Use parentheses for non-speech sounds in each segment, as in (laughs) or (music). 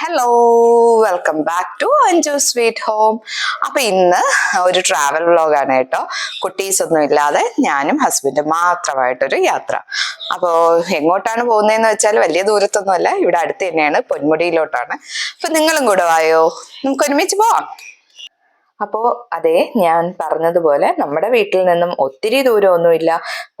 Hello welcome back to Anju sweet home അപ്പൊ ഇന്ന് ഒരു ട്രാവൽ വ്ളോഗാണ് കേട്ടോ. കുട്ടീസ് ഒന്നും ഇല്ലാതെ ഞാനും ഹസ്ബൻഡും മാത്രമായിട്ടൊരു യാത്ര. അപ്പോൾ എങ്ങോട്ടാണ് പോകുന്നതെന്ന് വെച്ചാൽ വലിയ ദൂരത്തൊന്നുമല്ല. ഇവിടെ അടുത്ത് തന്നെയാണ് പൊന്മുടിയിലോട്ടാണ്. അപ്പൊ നിങ്ങളും കൂടെ വായോ? നമുക്ക് ഒരുമിച്ച് പോവാം. അപ്പോൾ അതെ ഞാൻ പറഞ്ഞതുപോലെ നമ്മുടെ വീട്ടിൽ നിന്നും ഒത്തിരി ദൂരമൊന്നുമില്ല.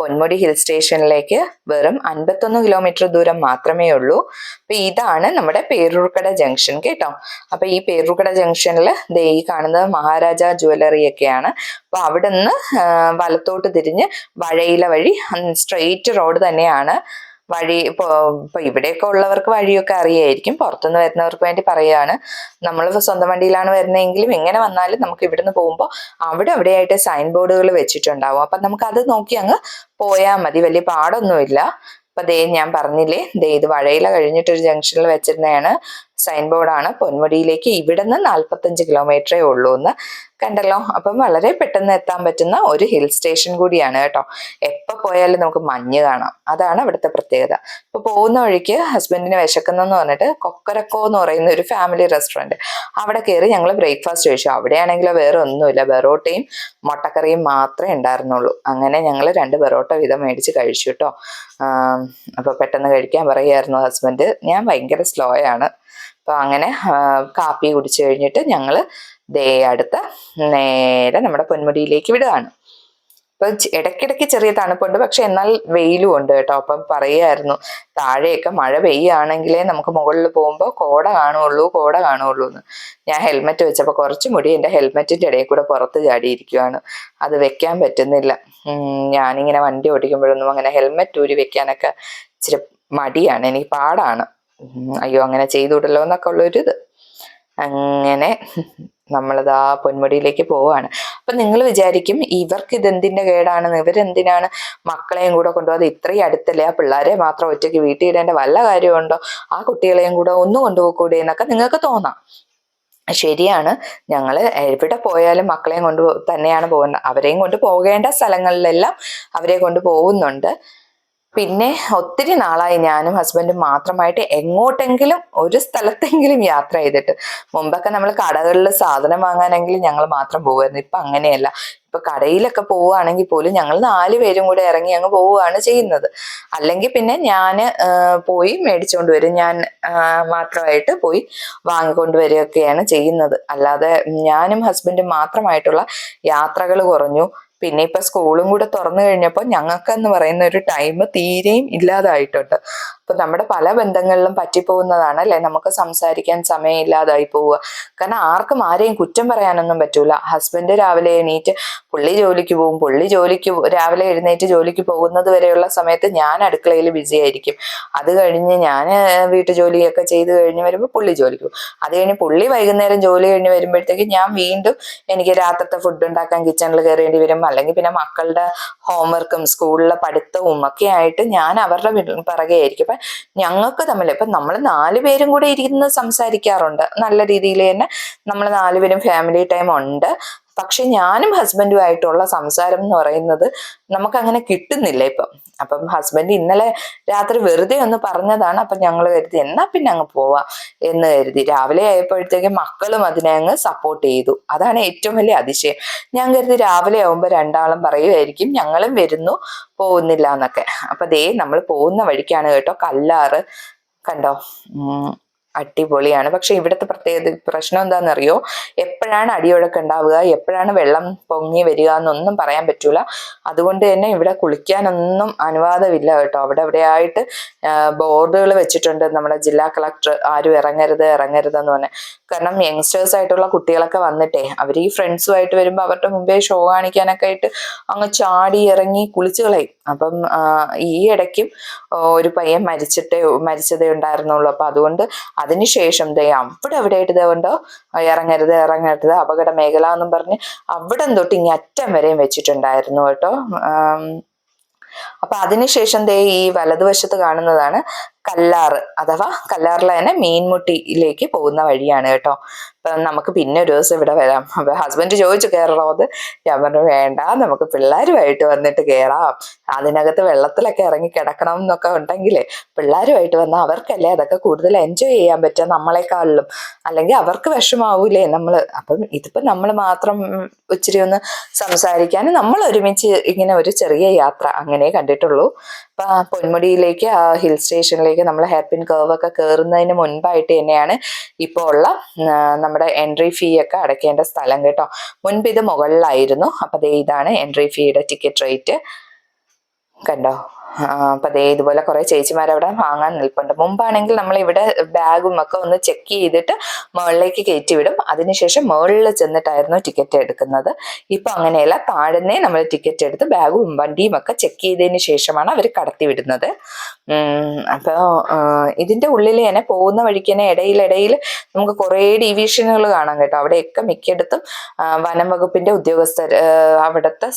പൊന്മുടി ഹിൽ സ്റ്റേഷനിലേക്ക് വെറും അൻപത്തൊന്ന് കിലോമീറ്റർ ദൂരം മാത്രമേ ഉള്ളൂ. അപ്പൊ ഇതാണ് നമ്മുടെ പേരൂർക്കട ജംഗ്ഷൻ കേട്ടോ. അപ്പൊ ഈ പേരൂർക്കട ജംഗ്ഷനിൽ ദേ ഈ കാണുന്നത് മഹാരാജ ജുവലറി ഒക്കെയാണ്. അപ്പൊ അവിടെ നിന്ന് വലത്തോട്ട് തിരിഞ്ഞ് വഴയില വഴി സ്ട്രെയിറ്റ് റോഡ് തന്നെയാണ്. വഴി ഇപ്പോ ഇപ്പൊ ഇവിടെയൊക്കെ ഉള്ളവർക്ക് വഴിയൊക്കെ അറിയായിരിക്കും. പുറത്തുനിന്ന് വരുന്നവർക്ക് വേണ്ടി പറയുകയാണ്. നമ്മൾ സ്വന്തം വണ്ടിയിലാണ് വരുന്നതെങ്കിലും എങ്ങനെ വന്നാലും നമുക്ക് ഇവിടുന്ന് പോകുമ്പോൾ അവിടെ അവിടെയായിട്ട് സൈൻ ബോർഡുകൾ വെച്ചിട്ടുണ്ടാവും. അപ്പൊ നമുക്ക് അത് നോക്കി അങ്ങ് പോയാൽ മതി. വലിയ പാടൊന്നുമില്ല. അപ്പൊ ദേ ഞാൻ പറഞ്ഞില്ലേ ദേ ഇത് വഴയില കഴിഞ്ഞിട്ടൊരു ജംഗ്ഷനിൽ വെച്ചിരുന്നതാണ്. സൈൻ ബോർഡാണ്. പൊന്മുടിയിലേക്ക് ഇവിടുന്ന് നാൽപ്പത്തഞ്ച് കിലോമീറ്ററേ ഉള്ളൂ എന്ന് കണ്ടല്ലോ. അപ്പം വളരെ പെട്ടെന്ന് എത്താൻ പറ്റുന്ന ഒരു ഹിൽ സ്റ്റേഷൻ കൂടിയാണ് കേട്ടോ. എപ്പോൾ പോയാലും നമുക്ക് മഞ്ഞ് കാണാം. അതാണ് അവിടുത്തെ പ്രത്യേകത. ഇപ്പൊ പോകുന്ന വഴിക്ക് ഹസ്ബൻഡിന് വിശക്കുന്നെന്ന് പറഞ്ഞിട്ട് കൊക്കരക്കോ എന്ന് പറയുന്ന ഒരു ഫാമിലി റെസ്റ്റോറന്റ്. അവിടെ കയറി ഞങ്ങൾ ബ്രേക്ക്ഫാസ്റ്റ് കഴിച്ചു. അവിടെയാണെങ്കിലോ വേറെ ഒന്നുമില്ല. ബെറോട്ടയും മുട്ടക്കറിയും മാത്രമേ ഉണ്ടായിരുന്നുള്ളൂ. അങ്ങനെ ഞങ്ങൾ രണ്ട് ബെറോട്ട വീതം മേടിച്ച് കഴിച്ചു കേട്ടോ. അപ്പോൾ പെട്ടെന്ന് കഴിക്കാൻ പറയുമായിരുന്നു ഹസ്ബൻഡ്. ഞാൻ ഭയങ്കര സ്ലോ ആണ്. അപ്പോൾ അങ്ങനെ കാപ്പി കുടിച്ചു കഴിഞ്ഞിട്ട് ഞങ്ങൾ ദേ അടുത്ത നേരെ നമ്മുടെ പൊന്മുടിയിലേക്ക് വിടുകയാണ് അപ്പോൾ ഇടയ്ക്കിടയ്ക്ക് ചെറിയ തണുപ്പുണ്ട് പക്ഷെ എന്നാൽ വെയിലും ഉണ്ട് കേട്ടോ. അപ്പം പറയുമായിരുന്നു താഴെയൊക്കെ മഴ പെയ്യുകയാണെങ്കിലേ നമുക്ക് മുകളിൽ പോകുമ്പോൾ കോട കാണുള്ളൂ കോട കാണുള്ളൂ എന്ന്. ഞാൻ ഹെൽമെറ്റ് വെച്ചപ്പോൾ കുറച്ച് മുടി എന്റെ ഹെൽമെറ്റിന്റെ ഇടയിൽ കൂടെ പുറത്ത് ചാടിയിരിക്കുവാണ്. അത് വെക്കാൻ പറ്റുന്നില്ല. ഞാനിങ്ങനെ വണ്ടി ഓടിക്കുമ്പോഴൊന്നും അങ്ങനെ ഹെൽമെറ്റ് ഊരി വെക്കാനൊക്കെ ഇച്ചിരി മടിയാണ്. എനിക്ക് പാടാണ്. അയ്യോ അങ്ങനെ ചെയ്തുവിടല്ലോ എന്നൊക്കെ ഉള്ളൊരു ഇത് അങ്ങനെ ആ പൊന്മുടിയിലേക്ക് പോവാണ്. അപ്പൊ നിങ്ങൾ വിചാരിക്കും ഇവർക്ക് ഇതെന്തിന്റെ കേടാണ് ഇവരെന്തിനാണ് മക്കളെയും കൂടെ കൊണ്ടുപോകാതെ ഇത്രയും അടുത്തല്ലേ? ആ പിള്ളേരെ മാത്രം ഒറ്റയ്ക്ക് വീട്ടിൽ ഇടേണ്ട വല്ല കാര്യമുണ്ടോ? ആ കുട്ടികളെയും കൂടെ ഒന്ന് കൊണ്ടുപോകൂടെ എന്നൊക്കെ നിങ്ങൾക്ക് തോന്നാം. ശരിയാണ്. ഞങ്ങൾ എവിടെ പോയാലും മക്കളെയും കൊണ്ട് തന്നെയാണ് പോകുന്നത് അവരെയും കൊണ്ട് പോകേണ്ട സ്ഥലങ്ങളിലെല്ലാം അവരെ കൊണ്ട് പോകുന്നുണ്ട്. പിന്നെ ഒത്തിരി നാളായി ഞാനും ഹസ്ബൻഡും മാത്രമായിട്ട് എങ്ങോട്ടെങ്കിലും ഒരു സ്ഥലത്തെങ്കിലും യാത്ര ചെയ്തിട്ട്. മുമ്പൊക്കെ നമ്മൾ കടകളിൽ സാധനം വാങ്ങാനെങ്കിലും ഞങ്ങൾ മാത്രം പോകുമായിരുന്നു ഇപ്പൊ അങ്ങനെയല്ല. ഇപ്പൊ കടയിലൊക്കെ പോവുകയാണെങ്കിൽ പോലും ഞങ്ങൾ നാല് പേരും കൂടെ ഇറങ്ങി അങ്ങ് പോവുകയാണ് ചെയ്യുന്നത്. അല്ലെങ്കിൽ പിന്നെ ഞാൻ പോയി മേടിച്ചുകൊണ്ട് വരും. ഞാൻ മാത്രമായിട്ട് പോയി വാങ്ങിക്കൊണ്ട് വരികയൊക്കെയാണ് ചെയ്യുന്നത്. അല്ലാതെ ഞാനും ഹസ്ബൻഡും മാത്രമായിട്ടുള്ള യാത്രകൾ കുറഞ്ഞു. പിന്നെ ഇപ്പൊ സ്കൂളും കൂടെ തുറന്നു കഴിഞ്ഞപ്പോൾ ഞങ്ങൾക്കെന്ന് പറയുന്ന ഒരു ടൈം തീരെയും ഇല്ലാതായിട്ടുണ്ട്. അപ്പൊ നമ്മുടെ പല ബന്ധങ്ങളിലും പറ്റിപ്പോകുന്നതാണ് അല്ലെ? നമുക്ക് സംസാരിക്കാൻ സമയമില്ലാതായി പോവുക. കാരണം ആർക്കും ആരെയും കുറ്റം പറയാനൊന്നും പറ്റൂല. ഹസ്ബൻഡ് രാവിലെ എണീറ്റ് പുള്ളി ജോലിക്ക് പോകും പുള്ളി ജോലിക്ക് രാവിലെ എഴുന്നേറ്റ് ജോലിക്ക് പോകുന്നത് വരെയുള്ള സമയത്ത് ഞാൻ അടുക്കളയിൽ ബിസി ആയിരിക്കും. അത് കഴിഞ്ഞ് ഞാൻ വീട്ടു ജോലിയൊക്കെ ചെയ്ത് കഴിഞ്ഞ് വരുമ്പോൾ പുള്ളി ജോലിക്ക് പോകും. അത് കഴിഞ്ഞ് പുള്ളി വൈകുന്നേരം ജോലി കഴിഞ്ഞ് വരുമ്പോഴത്തേക്ക് ഞാൻ വീണ്ടും എനിക്ക് രാത്രിത്തെ ഫുഡ് ഉണ്ടാക്കാൻ കിച്ചണിൽ കയറേണ്ടി വരും. അല്ലെങ്കിൽ പിന്നെ മക്കളുടെ ഹോംവർക്കും സ്കൂളിലെ പഠിത്തവും ഒക്കെ ആയിട്ട് ഞാൻ അവരുടെ പിറ- പിറകെ ആയിരിക്കും ഞങ്ങൾക്ക് തമ്മിൽ ഇപ്പൊ നമ്മൾ നാല് പേരും കൂടെ ഇരുന്ന് സംസാരിക്കാറുണ്ട്. നല്ല രീതിയിൽ തന്നെ നമ്മൾ നാലുപേരും ഫാമിലി ടൈം ഉണ്ട്. പക്ഷെ ഞാനും ഹസ്ബൻഡുമായിട്ടുള്ള സംസാരം എന്ന് പറയുന്നത് നമുക്കങ്ങനെ കിട്ടുന്നില്ല ഇപ്പം. അപ്പം ഹസ്ബൻഡ് ഇന്നലെ രാത്രി വെറുതെ ഒന്ന് പറഞ്ഞതാണ് അപ്പം ഞങ്ങൾ കരുതി എന്നാ പിന്നെ അങ്ങ് പോവാം എന്ന് കരുതി. രാവിലെ ആയപ്പോഴത്തേക്കും മക്കളും അതിനെ അങ്ങ് സപ്പോർട്ട് ചെയ്തു. അതാണ് ഏറ്റവും വലിയ അതിശയം. ഞാൻ കരുതി രാവിലെ ആവുമ്പോൾ രണ്ടാളും പറയുമായിരിക്കും ഞങ്ങളും വരുന്നു പോകുന്നില്ല എന്നൊക്കെ. അപ്പം ദേ നമ്മൾ പോകുന്ന വഴിക്കാണ് കേട്ടോ. കല്ലാറ്. കണ്ടോ? അടിപൊളിയാണ്. പക്ഷെ ഇവിടുത്തെ പ്രത്യേകത പ്രശ്നം എന്താണെന്നറിയോ? എപ്പോഴാണ് അടിയൊഴുക്ക് ഉണ്ടാവുക? എപ്പോഴാണ് വെള്ളം പൊങ്ങി വരിക എന്നൊന്നും പറയാൻ പറ്റൂല. അതുകൊണ്ട് തന്നെ ഇവിടെ കുളിക്കാനൊന്നും അനുവാദമില്ല കേട്ടോ. അവിടെ ആയിട്ട് ബോർഡുകൾ വെച്ചിട്ടുണ്ട്. നമ്മുടെ ജില്ലാ കളക്ടർ ആരും ഇറങ്ങരുത് ഇറങ്ങരുത് എന്ന് പറഞ്ഞ്. കാരണം യങ്സ്റ്റേഴ്സ് ആയിട്ടുള്ള കുട്ടികളൊക്കെ വന്നിട്ടേ അവർ ഈ ഫ്രണ്ട്സുമായിട്ട് വരുമ്പോൾ അവരുടെ മുമ്പേ ഷോ കാണിക്കാനൊക്കെ ആയിട്ട് അങ്ങ് ചാടി ഇറങ്ങി കുളിച്ചു കളയും. അപ്പം ഈ ഇടയ്ക്കും ഒരു പയ്യൻ മരിച്ചിട്ടേ മരിച്ചതേ ഉണ്ടായിരുന്നുള്ളൂ. അപ്പം അതുകൊണ്ട് അതിനുശേഷം ദേ അവിടെ അവിടെ ആയിട്ട് ഇറങ്ങരുത് ഇറങ്ങരുത് അപകട മേഖല എന്നും പറഞ്ഞ് അവിടെ തൊട്ട് ഇങ്ങ് അറ്റം വരെയും വെച്ചിട്ടുണ്ടായിരുന്നു കേട്ടോ. അപ്പൊ അതിനുശേഷം ദേ ഈ വലതുവശത്ത് കാണുന്നതാണ് കല്ലാറ് അഥവാ കല്ലാറിലെ തന്നെ മീൻമുട്ടിയിലേക്ക് പോകുന്ന വഴിയാണ് കേട്ടോ. നമുക്ക് പിന്നെ ഒരു ദിവസം ഇവിടെ വരാം. അപ്പൊ ഹസ്ബൻഡ് ചോദിച്ചു കയറണോ അത്? ഞാൻ പറഞ്ഞു വേണ്ട നമുക്ക് പിള്ളേരുമായിട്ട് വന്നിട്ട് കയറാം അതിനകത്ത് വെള്ളത്തിലൊക്കെ ഇറങ്ങി കിടക്കണം എന്നൊക്കെ ഉണ്ടെങ്കിലേ പിള്ളേരുമായിട്ട് വന്നാൽ അവർക്കല്ലേ അതൊക്കെ കൂടുതൽ എൻജോയ് ചെയ്യാൻ പറ്റുക നമ്മളെക്കാളിലും. അല്ലെങ്കിൽ അവർക്ക് വിഷമാവൂലേ നമ്മൾ അപ്പം ഇതിപ്പോ നമ്മൾ മാത്രം ഇച്ചിരി ഒന്ന് സംസാരിക്കാനും നമ്മൾ ഒരുമിച്ച് ഇങ്ങനെ ഒരു ചെറിയ യാത്ര അങ്ങനെ കണ്ടിട്ടുള്ളൂ. അപ്പൊ പൊന്മുടിയിലേക്ക് ആ ഹിൽ സ്റ്റേഷനിലേക്ക് നമ്മൾ ഹെയർപിൻ കർവ് ഒക്കെ കയറുന്നതിന് മുൻപായിട്ട് തന്നെയാണ് ഇപ്പോൾ ഉള്ള നമ്മുടെ എൻട്രി ഫീ ഒക്കെ അടയ്ക്കേണ്ട സ്ഥലം കേട്ടോ. മുൻപ് ഇത് മുകളിലായിരുന്നു. അപ്പൊ ദേ ഇതാണ് എൻട്രി ഫീയുടെ ടിക്കറ്റ് റേറ്റ് കണ്ടോ? അപ്പൊ അതേ ഇതുപോലെ കുറേ ചേച്ചിമാർ അവിടെ വാങ്ങാൻ നിൽപ്പുണ്ട്. മുമ്പാണെങ്കിൽ നമ്മൾ ഇവിടെ ബാഗും ഒക്കെ ഒന്ന് ചെക്ക് ചെയ്തിട്ട് മുകളിലേക്ക് കയറ്റി വിടും. അതിനുശേഷം മുകളിൽ ചെന്നിട്ടായിരുന്നു ടിക്കറ്റ് എടുക്കുന്നത്. ഇപ്പൊ അങ്ങനെയല്ല താഴ്ന്നേ നമ്മൾ ടിക്കറ്റ് എടുത്ത് ബാഗും വണ്ടിയും ഒക്കെ ചെക്ക് ചെയ്തതിന് ശേഷമാണ് അവർ കടത്തി വിടുന്നത്. അപ്പോൾ ഇതിന്റെ ഉള്ളിൽ തന്നെ പോകുന്ന വഴിക്ക് തന്നെ ഇടയിലിടയിൽ നമുക്ക് കുറേ ഡിവിഷനുകൾ കാണാം കേട്ടോ. അവിടെയൊക്കെ മിക്കയിടത്തും വനം വകുപ്പിന്റെ ഉദ്യോഗസ്ഥർ അവിടുത്തെ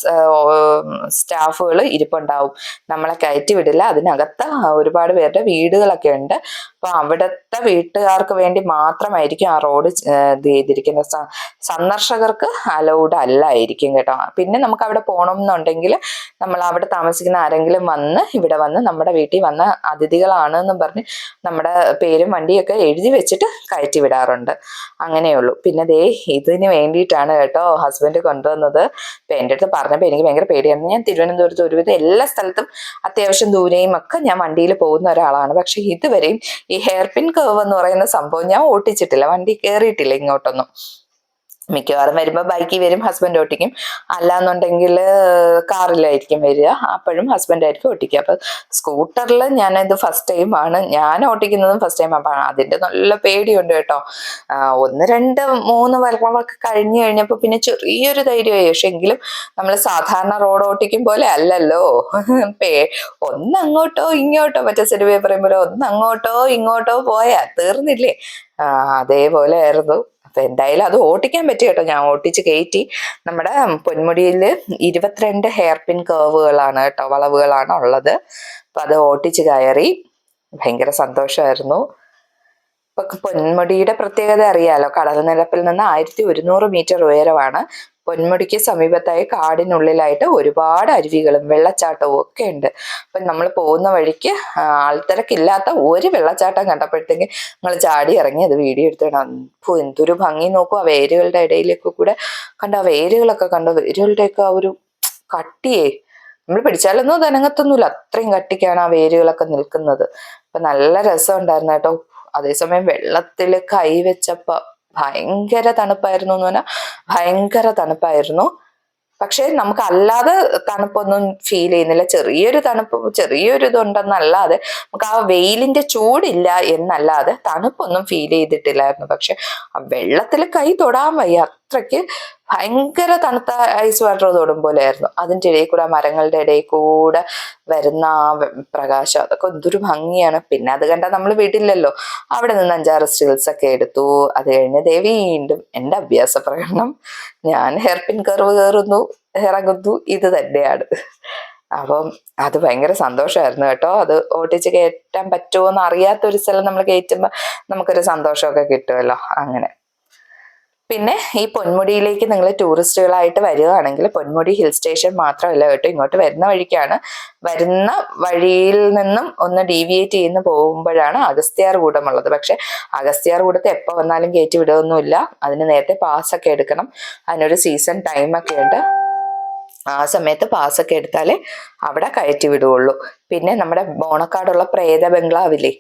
സ്റ്റാഫുകൾ ഇരിപ്പുണ്ടാവും. നമ്മളെ കയറ്റി വിടില്ല. അതിനകത്ത് ഒരുപാട് പേരുടെ വീടുകളൊക്കെ ഉണ്ട്. അപ്പൊ അവിടുത്തെ വീട്ടുകാർക്ക് വേണ്ടി മാത്രമായിരിക്കും ആ റോഡ് സ- സന്ദർശകർക്ക് അലൗഡ് അല്ലായിരിക്കും കേട്ടോ. പിന്നെ നമുക്ക് അവിടെ പോകണം എന്നുണ്ടെങ്കിൽ നമ്മൾ അവിടെ താമസിക്കുന്ന ആരെങ്കിലും വന്ന് ഇവിടെ വന്ന് നമ്മുടെ വീട്ടിൽ വന്ന അതിഥികളാണ് എന്നും പറഞ്ഞ് നമ്മുടെ പേരും വണ്ടിയൊക്കെ എഴുതി വെച്ചിട്ട് കയറ്റി വിടാറുണ്ട്. അങ്ങനെയുള്ളൂ. പിന്നെ ദേ ഇതിന് വേണ്ടിയിട്ടാണ് കേട്ടോ ഹസ്ബൻഡ് കൊണ്ടുവന്നത്. ഇപ്പൊ എന്റെ അടുത്ത് പറഞ്ഞപ്പോൾ എനിക്ക് ഭയങ്കര പേടിയായിരുന്നു. ഞാൻ തിരുവനന്തപുരത്ത് ഒരുവിധം എല്ലാ സ്ഥലത്തും അത്യാവശ്യം ദൂരെയും ഒക്കെ ഞാൻ വണ്ടിയിൽ പോകുന്ന ഒരാളാണ്. പക്ഷെ ഇതുവരെയും ഈ ഹെയർ പിൻ കർവ് എന്ന് പറയുന്ന സംഭവം ഞാൻ ഓട്ടിച്ചിട്ടില്ല. വണ്ടി കയറിയിട്ടില്ല ഇങ്ങോട്ടൊന്നും. മിക്കവാറും വരുമ്പോൾ ബൈക്കിൽ വരും ഹസ്ബൻഡ് ഓട്ടിക്കും. അല്ലാന്നുണ്ടെങ്കിൽ കാറിലായിരിക്കും വരിക. അപ്പോഴും ഹസ്ബൻഡായിരിക്കും ഓട്ടിക്കുക. അപ്പം സ്കൂട്ടറിൽ ഞാനിത് ഫസ്റ്റ് ടൈമാണ് ഞാൻ ഓട്ടിക്കുന്നതും ഫസ്റ്റ് ടൈം അപ്പം അതിന്റെ നല്ല പേടിയുണ്ട് കേട്ടോ. ഒന്ന് രണ്ട് മൂന്ന് വർഷമൊക്കെ കഴിഞ്ഞു കഴിഞ്ഞപ്പോൾ പിന്നെ ചെറിയൊരു ധൈര്യമായി. പക്ഷെ എങ്കിലും നമ്മൾ സാധാരണ റോഡ് ഓട്ടിക്കും പോലെ അല്ലല്ലോ. (laughs) പേ ഒന്ന് അങ്ങോട്ടോ ഇങ്ങോട്ടോ മറ്റേ സിനിമയെ പറയുമ്പോൾ ഒന്ന് അങ്ങോട്ടോ ഇങ്ങോട്ടോ പോയാൽ തീർന്നില്ലേ? അതേപോലെ ആയിരുന്നു. അപ്പൊ എന്തായാലും അത് ഓട്ടിക്കാൻ പറ്റി കേട്ടോ. ഞാൻ ഓട്ടിച്ച് കയറ്റി. നമ്മുടെ പൊന്മുടിയിൽ ഇരുപത്തിരണ്ട് ഹെയർ പിൻ കേർവുകളാണ് കേട്ടോ. വളവുകളാണ് ഉള്ളത്. അപ്പൊ അത് ഓട്ടിച്ച് കയറി. ഭയങ്കര സന്തോഷമായിരുന്നു ഇപ്പൊ പൊന്മുടിയുടെ പ്രത്യേകത അറിയാലോ? കടൽ നിരപ്പിൽ നിന്ന് ആയിരത്തി ഒരുന്നൂറ് മീറ്റർ ഉയരമാണ്. പൊന്മുടിക്ക് സമീപത്തായി കാടിനുള്ളിലായിട്ട് ഒരുപാട് അരുവികളും വെള്ളച്ചാട്ടവും ഒക്കെ ഉണ്ട്. അപ്പൊ നമ്മൾ പോകുന്ന വഴിക്ക് ആൾത്തിരക്കില്ലാത്ത ഒരു വെള്ളച്ചാട്ടം കണ്ടപ്പോഴത്തേക്ക് നമ്മൾ ചാടി ഇറങ്ങി അത് വീഡിയോ എടുത്തിടണം എന്തൊരു ഭംഗി നോക്കൂ ആ വേരുകളുടെ ഇടയിലേക്ക് കൂടെ കണ്ട ആ വേരുകളൊക്കെ കണ്ടോ വേരുകളുടെയൊക്കെ ആ ഒരു കട്ടിയേ നമ്മൾ പിടിച്ചാലൊന്നും അത് അനങ്ങത്തൊന്നുമില്ല. അത്രയും കട്ടിക്കാണ് ആ വേരുകളൊക്കെ നിൽക്കുന്നത്. അപ്പൊ നല്ല രസം ഉണ്ടായിരുന്നു കേട്ടോ. അതേസമയം വെള്ളത്തിൽ കൈ വെച്ചപ്പോ ഭയങ്കര തണുപ്പായിരുന്നു എന്ന് പറഞ്ഞാൽ ഭയങ്കര തണുപ്പായിരുന്നു. പക്ഷെ നമുക്ക് അല്ലാതെ തണുപ്പൊന്നും ഫീൽ ചെയ്യുന്നില്ല. ചെറിയൊരു തണുപ്പ് ചെറിയൊരു ഇതുണ്ടെന്നല്ലാതെ നമുക്ക് ആ വെയിലിന്റെ ചൂടില്ല എന്നല്ലാതെ തണുപ്പൊന്നും ഫീൽ ചെയ്തിട്ടില്ലായിരുന്നു. പക്ഷെ വെള്ളത്തിൽ കൈ തൊടാൻ വയ്യ. അത്രയ്ക്ക് ഭയങ്കര തണുത്ത ഐസ് വാട്ടർ തൊടും പോലെയായിരുന്നു. അതിന്റെ ഇടയിൽ കൂടെ മരങ്ങളുടെ ഇടയിൽ കൂടെ വരുന്ന ആ പ്രകാശം അതൊക്കെ എന്തൊരു ഭംഗിയാണ്. പിന്നെ അത് കണ്ടാൽ നമ്മൾ വീട്ടിലല്ലോ അവിടെ നിന്ന് അഞ്ചാറ് സ്റ്റിൽസ് ഒക്കെ എടുത്തു. അത് കഴിഞ്ഞ് ദേ വീണ്ടും എന്റെ അഭ്യാസ പ്രകടനം. ഞാൻ ഹെയർ പിൻ കർവ് കയറുന്നു ഇറങ്ങുന്നു ഇത് തന്നെയാണ്. അപ്പം അത് ഭയങ്കര സന്തോഷമായിരുന്നു കേട്ടോ. അത് ഓട്ടിച്ച് കയറ്റാൻ പറ്റുമോ എന്ന് അറിയാത്ത ഒരു സ്ഥലം നമ്മൾ കയറ്റുമ്പോൾ നമുക്കൊരു സന്തോഷമൊക്കെ കിട്ടുമല്ലോ. അങ്ങനെ. പിന്നെ ഈ പൊന്മുടിയിലേക്ക് നിങ്ങൾ ടൂറിസ്റ്റുകളായിട്ട് വരികയാണെങ്കിൽ പൊന്മുടി ഹിൽ സ്റ്റേഷൻ മാത്രമല്ല കേട്ടോ ഇങ്ങോട്ട് വരുന്ന വഴിക്കാണ്. വരുന്ന വഴിയിൽ നിന്നും ഒന്ന് ഡീവിയേറ്റ് ചെയ്യുന്ന പോകുമ്പോഴാണ് അഗസ്ത്യാർ കൂടമുള്ളത്. പക്ഷെ അഗസ്ത്യാർ കൂടത്ത് എപ്പോൾ വന്നാലും കയറ്റി വിടുകയൊന്നുമില്ല. അതിന് നേരത്തെ പാസ്സൊക്കെ എടുക്കണം. അതിനൊരു സീസൺ ടൈമൊക്കെ ഉണ്ട്. ആ സമയത്ത് പാസ്സൊക്കെ എടുത്താലേ അവിടെ കയറ്റി വിടുകയുള്ളൂ പിന്നെ നമ്മുടെ ബോണക്കാടുള്ള പ്രേത ബംഗ്ലാവില്ലേ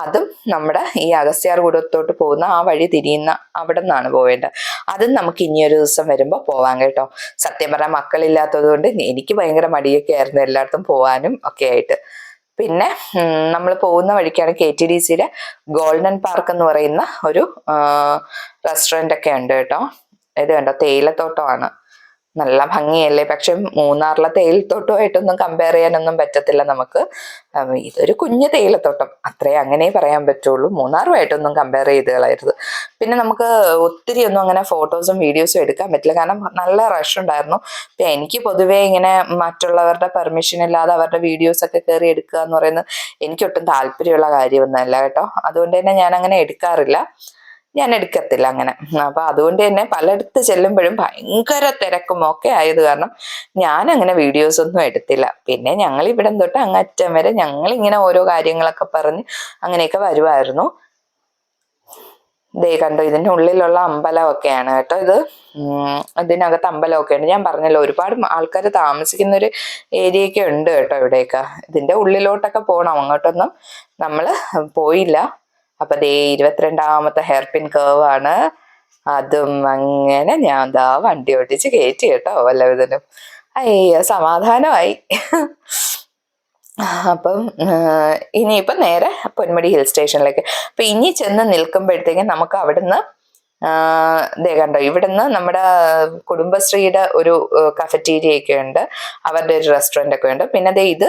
അതും നമ്മുടെ ഈ അഗസ്ത്യാർ കൂടത്തോട്ട് പോകുന്ന ആ വഴി തിരിയുന്ന അവിടെ നിന്നാണ് പോവേണ്ടത്. അതും നമുക്ക് ഇനിയൊരു ദിവസം വരുമ്പോൾ പോവാൻ കേട്ടോ. സത്യം പറഞ്ഞാൽ മക്കളില്ലാത്തത് കൊണ്ട് എനിക്ക് ഭയങ്കര മടിയൊക്കെ ആയിരുന്നു എല്ലായിടത്തും പോവാനും ഒക്കെ ആയിട്ട്. പിന്നെ നമ്മൾ പോകുന്ന വഴിക്കാണ് കെ ടി ഡി സിയിലെ ഗോൾഡൻ പാർക്ക് എന്ന് പറയുന്ന ഒരു റെസ്റ്റോറന്റ് ഒക്കെ ഉണ്ട് കേട്ടോ. ഇത് കണ്ടോ? തേയിലത്തോട്ടമാണ്. നല്ല ഭംഗിയല്ലേ? പക്ഷെ മൂന്നാറിലെ തേയിലത്തോട്ടമായിട്ടൊന്നും കമ്പയർ ചെയ്യാനൊന്നും പറ്റത്തില്ല നമുക്ക്. ഇതൊരു കുഞ്ഞു തേയിലത്തോട്ടം. അത്രേ അങ്ങനെ പറയാൻ പറ്റുള്ളൂ. മൂന്നാറുമായിട്ടൊന്നും കമ്പയർ ചെയ്ത് കളയരുത് പിന്നെ നമുക്ക് ഒത്തിരി ഒന്നും അങ്ങനെ ഫോട്ടോസും വീഡിയോസും എടുക്കാൻ പറ്റില്ല. കാരണം നല്ല റഷ് ഉണ്ടായിരുന്നു. ഇപ്പൊ എനിക്ക് പൊതുവേ ഇങ്ങനെ മറ്റുള്ളവരുടെ പെർമിഷൻ ഇല്ലാതെ അവരുടെ വീഡിയോസ് ഒക്കെ കയറി എടുക്കുക എന്ന് പറയുന്നത് എനിക്കൊട്ടും താല്പര്യമുള്ള കാര്യമൊന്നുമല്ല കേട്ടോ. അതുകൊണ്ട് തന്നെ ഞാൻ അങ്ങനെ എടുക്കാറില്ല. ഞാൻ എടുക്കത്തില്ല അങ്ങനെ. അപ്പൊ അതുകൊണ്ട് തന്നെ പലയിടത്ത് ചെല്ലുമ്പോഴും ഭയങ്കര തിരക്കും ഒക്കെ ആയത് കാരണം ഞാൻ അങ്ങനെ വീഡിയോസ് ഒന്നും എടുത്തില്ല. പിന്നെ ഞങ്ങൾ ഇവിടം തൊട്ട് അങ്ങറ്റം വരെ ഞങ്ങൾ ഇങ്ങനെ ഓരോ കാര്യങ്ങളൊക്കെ പറഞ്ഞ് അങ്ങനെയൊക്കെ വരുമായിരുന്നു ദേ കണ്ടോ ഇതിന്റെ ഉള്ളിലുള്ള അമ്പലമൊക്കെയാണ് കേട്ടോ ഇത്. ഇതിനകത്ത് അമ്പലമൊക്കെ ഉണ്ട് ഞാൻ പറഞ്ഞല്ലോ ഒരുപാട് ആൾക്കാർ താമസിക്കുന്ന ഒരു ഏരിയ ഒക്കെ ഉണ്ട് കേട്ടോ ഇവിടെയൊക്കെ. ഇതിന്റെ ഉള്ളിലോട്ടൊക്കെ പോകണം അങ്ങോട്ടൊന്നും നമ്മൾ പോയില്ല. അപ്പൊ ദേ ഇരുപത്തിരണ്ടാമത്തെ ഹെയർപിൻ കേവ് ആണ് അതും അങ്ങനെ ഞാൻ ദാ വണ്ടി ഓടിച്ച് കയറ്റി കേട്ടോ വല്ലവിധനും. അയ്യോ സമാധാനമായി. അപ്പം ഇനിയിപ്പം നേരെ പൊന്മുടി ഹിൽ സ്റ്റേഷനിലേക്ക്. അപ്പൊ ഇനി ചെന്ന് നിൽക്കുമ്പോഴത്തേക്കും നമുക്ക് അവിടുന്ന് ദേ കണ്ടോ ഇവിടുന്ന് നമ്മുടെ കുടുംബശ്രീയുടെ ഒരു കഫറ്റീരിയ ഒക്കെ ഉണ്ട് അവരുടെ ഒരു റെസ്റ്റോറന്റ് ഒക്കെ ഉണ്ട്. പിന്നെ ദേ ഇത്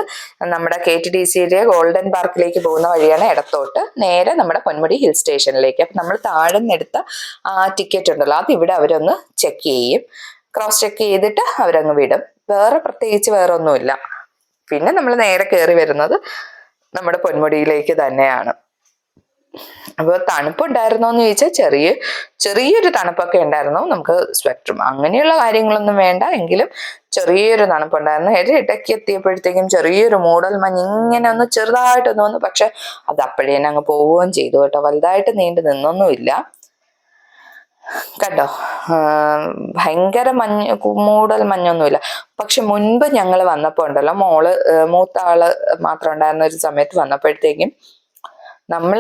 നമ്മുടെ കെ ടി ഡി സിയിലെ ഗോൾഡൻ പാർക്കിലേക്ക് പോകുന്ന വഴിയാണ് ഇടത്തോട്ട്. നേരെ നമ്മുടെ പൊന്മുടി ഹിൽ സ്റ്റേഷനിലേക്ക് അപ്പം നമ്മൾ താഴെ നിന്ന് ആ ടിക്കറ്റ് ഉണ്ടല്ലോ അത് ഇവിടെ അവരൊന്ന് ചെക്ക് ചെയ്യും. ക്രോസ് ചെക്ക് ചെയ്തിട്ട് അവരങ്ങ് വിടും. വേറെ പ്രത്യേകിച്ച് വേറെ ഒന്നുമില്ല പിന്നെ നമ്മൾ നേരെ കയറി വരുന്നത് നമ്മുടെ പൊന്മുടിയിലേക്ക് തന്നെയാണ്. അപ്പോൾ തണുപ്പുണ്ടായിരുന്നോ എന്ന് ചോദിച്ചാൽ ചെറിയ ചെറിയൊരു തണുപ്പൊക്കെ ഉണ്ടായിരുന്നു. നമുക്ക് സ്വെറ്ററും അങ്ങനെയുള്ള കാര്യങ്ങളൊന്നും വേണ്ട. എങ്കിലും ചെറിയൊരു തണുപ്പുണ്ടായിരുന്നു. ഒരു ഇടയ്ക്ക് എത്തിയപ്പോഴത്തേക്കും ചെറിയൊരു മൂടൽ മഞ്ഞ് ഇങ്ങനെ ഒന്ന് ചെറുതായിട്ടൊന്ന് വന്നു. പക്ഷെ അത് അപ്പോഴേ തന്നെ അങ്ങ് പോവുകയും ചെയ്തു കേട്ടോ. വലുതായിട്ട് നീണ്ടു നിന്നൊന്നുമില്ല. കണ്ടോ? ഭയങ്കര മഞ്ഞ് മൂടൽ മഞ്ഞൊന്നുമില്ല. പക്ഷെ മുൻപ് ഞങ്ങൾ വന്നപ്പോൾ ഉണ്ടല്ലോ മോൾ മൂത്ത ആൾ മാത്രം ഉണ്ടായിരുന്ന ഒരു സമയത്ത് വന്നപ്പോഴത്തേക്കും നമ്മൾ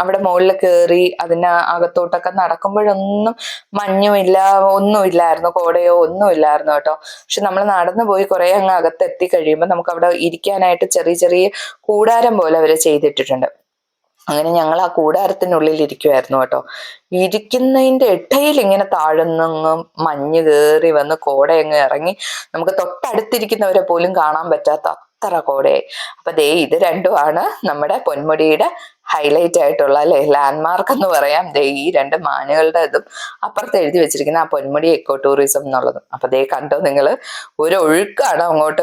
അവിടെ മുകളിൽ കയറി അതിന് അകത്തോട്ടൊക്കെ നടക്കുമ്പോഴൊന്നും മഞ്ഞുമില്ല ഒന്നുമില്ലായിരുന്നു കോടയോ ഒന്നും ഇല്ലായിരുന്നു കേട്ടോ. പക്ഷെ നമ്മൾ നടന്നു പോയി കുറെ അങ്ങ് അകത്ത് എത്തി കഴിയുമ്പോൾ നമുക്ക് അവിടെ ഇരിക്കാനായിട്ട് ചെറിയ ചെറിയ കൂടാരം പോലെ അവർ ചെയ്തിട്ടിട്ടുണ്ട്. അങ്ങനെ ഞങ്ങൾ ആ കൂടാരത്തിനുള്ളിൽ ഇരിക്കുമായിരുന്നു കേട്ടോ. ഇരിക്കുന്നതിന്റെ ഇടയിൽ ഇങ്ങനെ താഴ്ന്നങ്ങ് മഞ്ഞ് കയറി വന്ന് കോടയങ്ങ് ഇറങ്ങി നമുക്ക് തൊട്ടടുത്തിരിക്കുന്നവരെ പോലും കാണാൻ പറ്റാത്ത അത്ര കോടെ. അപ്പൊ ദേ ഇത് രണ്ടുമാണ് നമ്മുടെ പൊന്മുടിയുടെ ഹൈലൈറ്റ് ആയിട്ടുള്ള അല്ലെ ലാൻഡ്മാർക്ക് എന്ന് പറയാം. ദേ ഈ രണ്ട് മാനുകളുടെ ഇതും അപ്പുറത്ത് എഴുതി വെച്ചിരിക്കുന്ന ആ പൊന്മുടി എക്കോ ടൂറിസം എന്നുള്ളതും. അപ്പൊ ദേ കണ്ടോ നിങ്ങൾ ഒരു ഒഴുക്കാണ് അങ്ങോട്ട്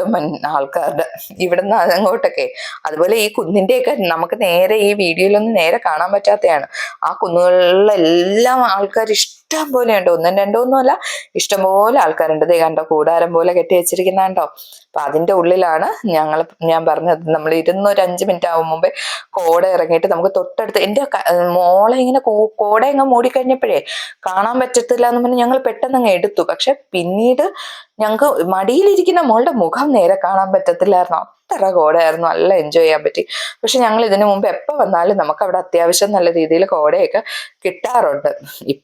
ആൾക്കാരുടെ ഇവിടുന്ന് അങ്ങോട്ടൊക്കെ. അതുപോലെ ഈ കുന്നിന്റെയൊക്കെ നമുക്ക് നേരെ ഈ വീഡിയോയിലൊന്നും നേരെ കാണാൻ പറ്റാത്തതാണ് ആ കുന്നുകളിലെല്ലാം ആൾക്കാർ ഇഷ്ടം പോലെ ഉണ്ട് ഒന്നും രണ്ടോ ഒന്നുമല്ല ഇഷ്ടംപോലെ ആൾക്കാരുണ്ട്. ദേ കണ്ടോ കൂടാരം പോലെ കെട്ടി വെച്ചിരിക്കുന്ന കണ്ടോ? അപ്പൊ അതിന്റെ ഉള്ളിലാണ് ഞങ്ങൾ ഞാൻ പറഞ്ഞത്. നമ്മൾ ഇരുന്ന് ഒരു അഞ്ച് മിനിറ്റ് ആവും മുമ്പേ കോട ഇറങ്ങിയിട്ട് നമുക്ക് തൊട്ടടുത്ത് എന്റെ മോളെ ഇങ്ങനെ കോട അങ്ങ് മൂടിക്കഴിഞ്ഞപ്പോഴേ കാണാൻ പറ്റത്തില്ല എന്ന് പറഞ്ഞ് ഞങ്ങൾ പെട്ടെന്ന് അങ്ങ് എടുത്തു. പക്ഷെ പിന്നീട് ഞങ്ങൾക്ക് മടിയിലിരിക്കുന്ന മോളുടെ മുഖം നേരെ കാണാൻ പറ്റത്തില്ലായിരുന്നു. അത്ര കോടയായിരുന്നു. നല്ല എൻജോയ് ചെയ്യാൻ പറ്റി. പക്ഷെ ഞങ്ങൾ ഇതിനു മുമ്പ് എപ്പോൾ വന്നാലും നമുക്ക് അവിടെ അത്യാവശ്യം നല്ല രീതിയിൽ കോടയൊക്കെ കിട്ടാറുണ്ട്.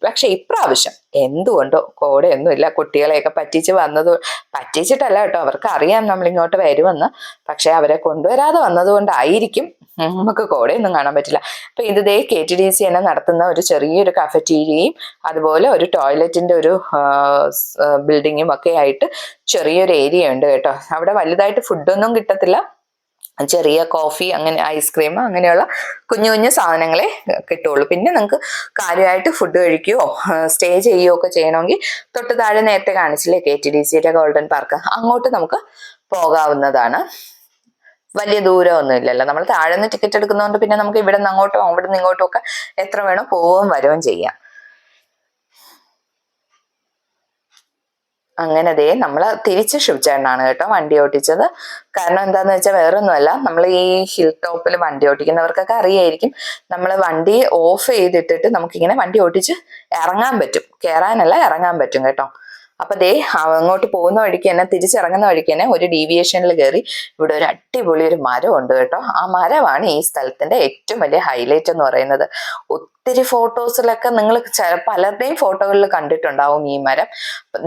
പക്ഷെ ഇപ്രാവശ്യം എന്തുകൊണ്ടോ കോടയൊന്നും ഇല്ല കുട്ടികളെയൊക്കെ പറ്റിച്ച് വന്നത് പറ്റിച്ചിട്ടല്ല കേട്ടോ. അവർക്ക് അറിയാം നമ്മൾ ഇങ്ങോട്ട് വരുമെന്ന്. പക്ഷെ അവരെ കൊണ്ടുവരാതെ വന്നതുകൊണ്ടായിരിക്കും നമുക്ക് കോടയൊന്നും കാണാൻ പറ്റില്ല. അപ്പൊ ഇത് ദേ കെ ടി ഡി സി തന്നെ നടത്തുന്ന ഒരു ചെറിയൊരു കഫറ്റീരിയയും അതുപോലെ ഒരു ടോയ്ലറ്റിന്റെ ഒരു ബിൽഡിങ്ങും ഒക്കെ ആയിട്ട് ചെറിയൊരു ഏരിയ ഉണ്ട് കേട്ടോ. അവിടെ വലുതായിട്ട് ഫുഡൊന്നും കിട്ടത്തില്ല. ചെറിയ കോഫി അങ്ങനെ ഐസ്ക്രീം അങ്ങനെയുള്ള കുഞ്ഞു കുഞ്ഞു സാധനങ്ങളെ കിട്ടുള്ളൂ പിന്നെ നിങ്ങൾക്ക് കാര്യമായിട്ട് ഫുഡ് കഴിക്കുകയോ സ്റ്റേ ചെയ്യുകയോ ഒക്കെ ചെയ്യണമെങ്കിൽ തൊട്ട് താഴെ നേരത്തെ കാണിച്ചില്ലേ കെ ടി ഡി സിയുടെ ഗോൾഡൻ പാർക്ക് അങ്ങോട്ട് നമുക്ക് പോകാവുന്നതാണ്. വലിയ ദൂരമൊന്നും ഇല്ലല്ലോ. നമ്മൾ താഴെ നിന്ന് ടിക്കറ്റ് എടുക്കുന്നതുകൊണ്ട് പിന്നെ നമുക്ക് ഇവിടെ നിന്ന് അങ്ങോട്ടും അവിടെ നിന്ന് ഇങ്ങോട്ടും ഒക്കെ എത്ര വേണോ പോവുകയും വരവും ചെയ്യാം. അങ്ങനെ ദേ നമ്മൾ തിരിച്ച് ശിവചേട്ടനാണ് കേട്ടോ വണ്ടി ഓട്ടിച്ചത്. കാരണം എന്താന്ന് വെച്ചാൽ വേറെ ഒന്നുമല്ല നമ്മൾ ഈ ഹിൽ ടോപ്പിൽ വണ്ടി ഓട്ടിക്കുന്നവർക്കൊക്കെ അറിയായിരിക്കും. നമ്മൾ വണ്ടി ഓഫ് ചെയ്തിട്ടിട്ട് നമുക്കിങ്ങനെ വണ്ടി ഓട്ടിച്ച് ഇറങ്ങാൻ പറ്റും. കയറാനല്ല ഇറങ്ങാൻ പറ്റും കേട്ടോ. അപ്പൊ ദേ അങ്ങോട്ട് പോകുന്ന വഴിക്ക് തന്നെ തിരിച്ചിറങ്ങുന്ന വഴിക്ക് തന്നെ ഒരു ഡീവിയേഷനിൽ കയറി ഇവിടെ ഒരു അടിപൊളി ഒരു മരം ഉണ്ട് കേട്ടോ. ആ മരമാണ് ഈ സ്ഥലത്തിന്റെ ഏറ്റവും വലിയ ഹൈലൈറ്റ് എന്ന് പറയുന്നത്. ഒത്തിരി ഫോട്ടോസിലൊക്കെ നിങ്ങൾ പലരുടെയും ഫോട്ടോകളിൽ കണ്ടിട്ടുണ്ടാവും ഈ മരം.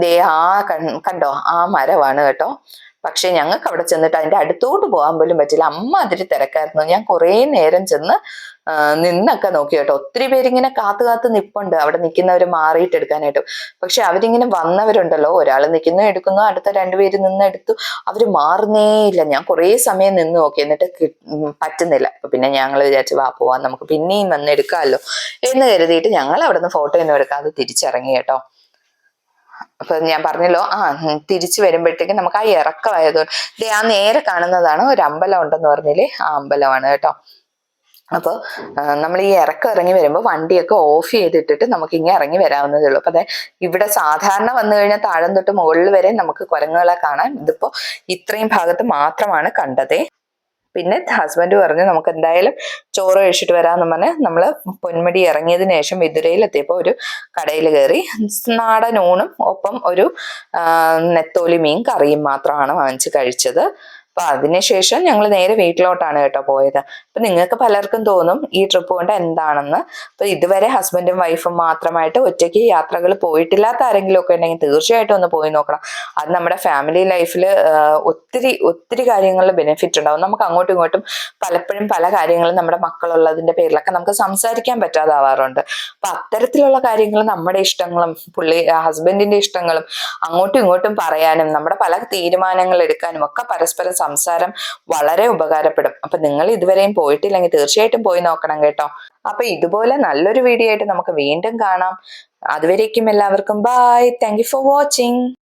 ദേ ആ കണ്ടോ? ആ മരമാണ് കേട്ടോ. പക്ഷെ ഞങ്ങൾക്ക് അവിടെ ചെന്നിട്ട് അതിന്റെ അടുത്തോട്ട് പോകാൻ പോലും പറ്റില്ല. അമ്മ അതിരി തിരക്കായിരുന്നു. ഞാൻ കുറേ നേരം ചെന്ന് നിന്നൊക്കെ നോക്കി കേട്ടോ. ഒത്തിരി പേരിങ്ങനെ കാത്തു കാത്ത് നിപ്പുണ്ട്. അവിടെ നിൽക്കുന്നവർ മാറിയിട്ട് എടുക്കാനായിട്ട്. പക്ഷെ അവരിങ്ങനെ വന്നവരുണ്ടല്ലോ. ഒരാൾ നിൽക്കുന്നു എടുക്കുന്നു അടുത്ത രണ്ടുപേര് നിന്ന് എടുത്തു. അവർ മാറുന്നേ ഇല്ല. ഞാൻ കുറേ സമയം നിന്ന് നോക്കി. എന്നിട്ട് പറ്റുന്നില്ല. പിന്നെ ഞങ്ങൾ വിചാരിച്ചു വാ പോവാൻ നമുക്ക് പിന്നെയും വന്ന് എടുക്കാമല്ലോ. എന്ന് കരുതിയിട്ട് ഞങ്ങൾ അവിടെ നിന്ന് ഫോട്ടോ ഒന്നും എടുക്കാതെ തിരിച്ചിറങ്ങി കേട്ടോ. അപ്പൊ ഞാൻ പറഞ്ഞല്ലോ ആ തിരിച്ചു വരുമ്പോഴത്തേക്കും നമുക്ക് ആ ഇറക്കമായതുകൊണ്ട് ആ നേരെ കാണുന്നതാണ് ഒരു അമ്പലം ഉണ്ടെന്ന് പറഞ്ഞില്ലേ? ആ അമ്പലമാണ് കേട്ടോ. അപ്പോൾ നമ്മൾ ഈ ഇറക്കം ഇറങ്ങി വരുമ്പോൾ വണ്ടിയൊക്കെ ഓഫ് ചെയ്തിട്ടിട്ട് നമുക്ക് ഇങ്ങനെ ഇറങ്ങി വരാവുന്നതേ ഉള്ളൂ. അപ്പൊ അതെ ഇവിടെ സാധാരണ വന്നു കഴിഞ്ഞാൽ താഴം തൊട്ട് മുകളിൽ വരെ നമുക്ക് കുരങ്ങുകളെ കാണാം. ഇതിപ്പോ ഇത്രയും ഭാഗത്ത് മാത്രമാണ് കണ്ടതേ. പിന്നെ ഹസ്ബൻഡ് പറഞ്ഞു നമുക്ക് എന്തായാലും ചോറ് കഴിച്ചിട്ട് വരാമെന്ന് പറഞ്ഞ് നമ്മൾ പൊന്മുടി ഇറങ്ങിയതിന് ശേഷം വിതുരയിലെത്തിയപ്പോൾ ഒരു കടയിൽ കയറി നാടൻ ഊണും ഒപ്പം ഒരു നെത്തോലി മീൻ കറിയും മാത്രമാണ് വാങ്ങിച്ച് കഴിച്ചത്. അപ്പൊ അതിനുശേഷം ഞങ്ങൾ നേരെ വീട്ടിലോട്ടാണ് കേട്ടോ പോയത്. അപ്പൊ നിങ്ങൾക്ക് പലർക്കും തോന്നും ഈ ട്രിപ്പ് കൊണ്ട് എന്താണെന്ന്. അപ്പൊ ഇതുവരെ ഹസ്ബൻഡും വൈഫും മാത്രമായിട്ട് ഒറ്റയ്ക്ക് യാത്രകൾ പോയിട്ടില്ലാത്ത ആരെങ്കിലും ഒക്കെ ഉണ്ടെങ്കിൽ തീർച്ചയായിട്ടും ഒന്ന് പോയി നോക്കണം. അത് നമ്മുടെ ഫാമിലി ലൈഫിൽ ഒത്തിരി ഒത്തിരി കാര്യങ്ങളിൽ ബെനിഫിറ്റ് ഉണ്ടാവും. നമുക്ക് അങ്ങോട്ടും ഇങ്ങോട്ടും പലപ്പോഴും പല കാര്യങ്ങളും നമ്മുടെ മക്കളുള്ളതിന്റെ പേരിലൊക്കെ നമുക്ക് സംസാരിക്കാൻ പറ്റാതാവാറുണ്ട്. അപ്പൊ അത്തരത്തിലുള്ള കാര്യങ്ങൾ നമ്മുടെ ഇഷ്ടങ്ങളും പുള്ളി ഹസ്ബൻഡിന്റെ ഇഷ്ടങ്ങളും അങ്ങോട്ടും ഇങ്ങോട്ടും പറയാനും നമ്മുടെ പല തീരുമാനങ്ങൾ എടുക്കാനും ഒക്കെ പരസ്പരം സംസാരം വളരെ ഉപകാരപ്പെടും. അപ്പൊ നിങ്ങൾ ഇതുവരെയും പോയിട്ടില്ലെങ്കിൽ തീർച്ചയായിട്ടും പോയി നോക്കണം കേട്ടോ. അപ്പൊ ഇതുപോലെ നല്ലൊരു വീഡിയോ ആയിട്ട് നമുക്ക് വീണ്ടും കാണാം. അതുവരേക്കും എല്ലാവർക്കും ബൈ താങ്ക് ഫോർ വാച്ചിങ്